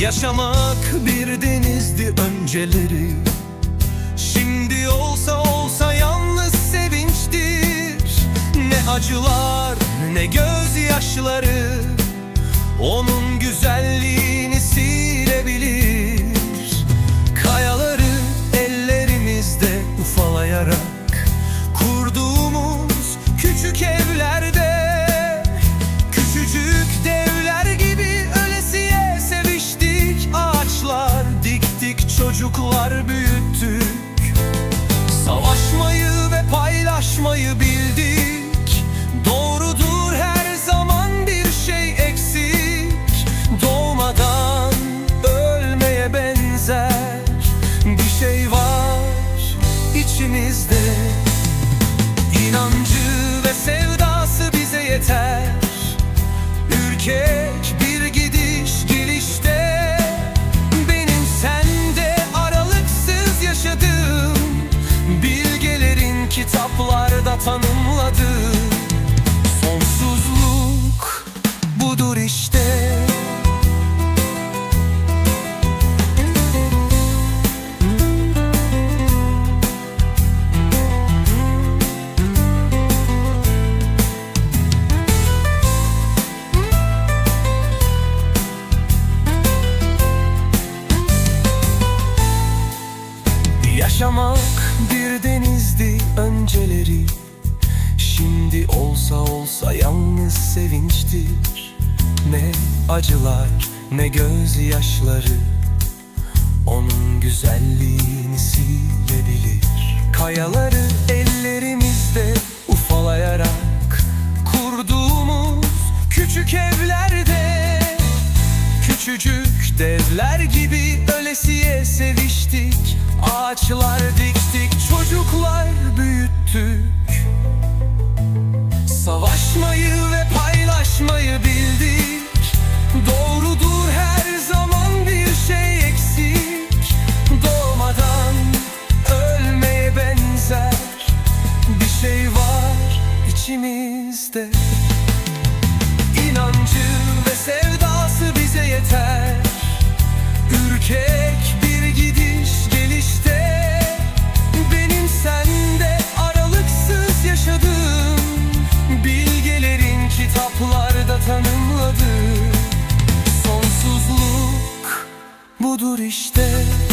Yaşamak bir denizdi önceleri. Şimdi olsa olsa yalnız sevinçtir. Ne acılar ne gözyaşları. Onun güzelliğini silebilir it's awful I Yaşamak bir denizdi önceleri. Şimdi olsa olsa yalnız sevinçtir. Ne acılar ne gözyaşları. Onun güzelliğini silebilir. Kayaları ellerimizde ufalayarak Kurduğumuz küçük evlerde Küçücük devler gibi ölesiye seviştik Ağaçlar diktik, çocuklar büyüttük. Savaşmayı ve paylaşmayı bildik. Doğrudur her zaman bir şey eksik. Doğmadan ölmeye benzer Bir şey var içimizde budur işte.